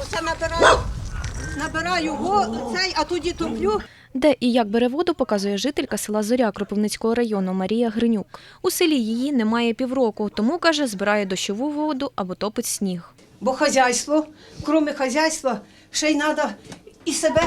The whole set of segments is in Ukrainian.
Оце набираю, набираю го, цей, а тоді топлю. Де і як бере воду, показує жителька села Зоря Кропивницького району Марія Гринюк. У селі її немає півроку, тому каже, збирає дощову воду або топить сніг. Бо хазяйство, крім хазяйства, ще й треба і себе,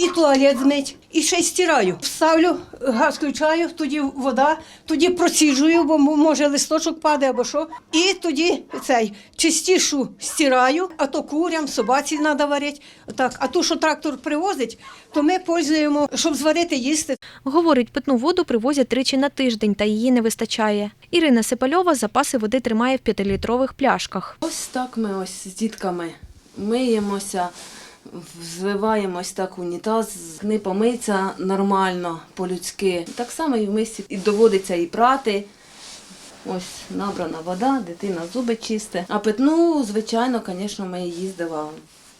і туалет змить, і ще й стираю. Ставлю, газ включаю, тоді вода, тоді проціжую, бо може листочок падає або що. І тоді цей чистішу стираю, а то курям, собаці треба варити. Так, а ту, що трактор привозить, то ми пользуємо, щоб зварити їсти. Говорить, питну воду привозять тричі на тиждень, та її не вистачає. Ірина Сипальова запаси води тримає в п'ятилітрових пляшках. Ось так ми ось з дітками миємося, зливаємось так унітаз, не помиться нормально, по-людськи. Так само і в мисці і доводиться і прати. Ось набрана вода, дитина зуби чисте. А питну, звичайно, звісно, ми їздила,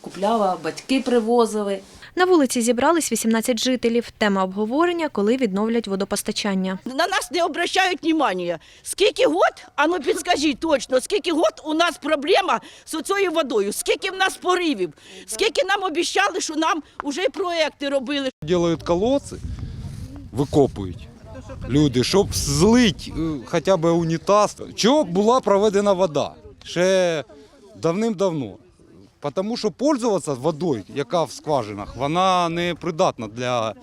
купляла, батьки привозили. На вулиці зібрались 18 жителів. Тема обговорення, коли відновлять водопостачання. На нас не обращають внимания. Скільки год, а ну підскажіть точно, скільки год у нас проблема з цією водою, скільки в нас поривів, скільки нам обіцяли, що нам вже проекти робили, Делают колодцы, викопують люди, щоб злить е, хоча б унітаз. Чого була проведена вода ще давним-давно. Тому що пользуватися водою, яка в скважинах, вона не придатна для е,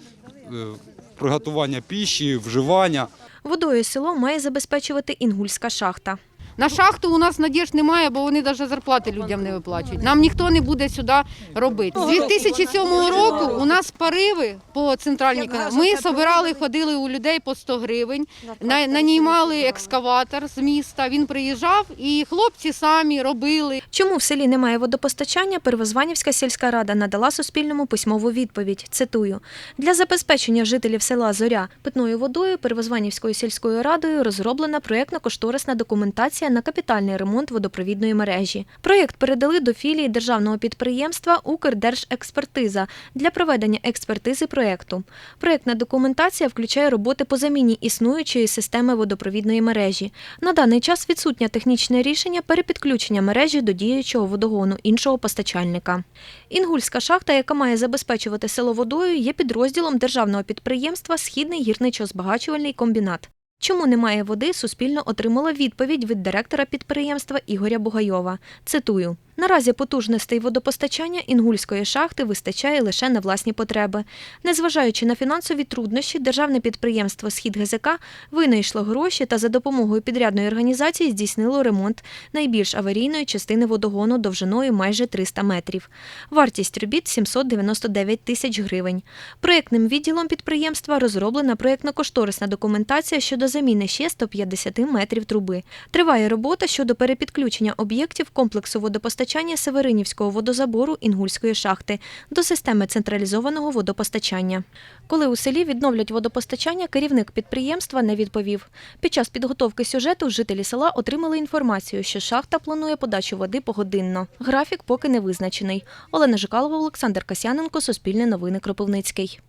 приготування піші, вживання. Водою село має забезпечувати інгульська шахта. На шахту у нас надіж немає, бо вони навіть зарплати людям не виплачують. Нам ніхто не буде сюди робити. З 2007 року у нас пориви по центральній каналі. Ми собирали, ходили у людей по 100 гривень, на- нанімали екскаватор з міста. Він приїжджав і хлопці самі робили. Чому в селі немає водопостачання, Первозванівська сільська рада надала Суспільному письмову відповідь. Цитую: для забезпечення жителів села Зоря питною водою Первозванівською сільською радою розроблена проєктно-кошторисна документація на капітальний ремонт водопровідної мережі. Проєкт передали до філії державного підприємства Укрдержекспертиза для проведення експертизи проєкту. Проєктна документація включає роботи по заміні існуючої системи водопровідної мережі. На даний час відсутнє технічне рішення перепідключення мережі до діючого водогону іншого постачальника. Інгульська шахта, яка має забезпечувати село водою, є підрозділом державного підприємства Східний гірничо-збагачувальний комбінат. Чому немає води, Суспільно отримала відповідь від директора підприємства Ігоря Бугайова. Цитую: наразі потужностей водопостачання інгульської шахти вистачає лише на власні потреби. Незважаючи на фінансові труднощі, державне підприємство Схід ГЗК винайшло гроші та за допомогою підрядної організації здійснило ремонт найбільш аварійної частини водогону довжиною майже 300 метрів. Вартість робіт 799 тисяч гривень. Проєктним відділом підприємства розроблена проєктно-кошторисна документація щодо заміни ще 150 метрів труби. Триває робота щодо перепідключення об'єктів комплексу водопостачання Северинівського водозабору Інгульської шахти до системи централізованого водопостачання. Коли у селі відновлять водопостачання, керівник підприємства не відповів. Під час підготовки сюжету жителі села отримали інформацію, що шахта планує подачу води погодинно. Графік поки не визначений. Олена Жикалова, Олександр Касяненко, Суспільне новини Кропивницький.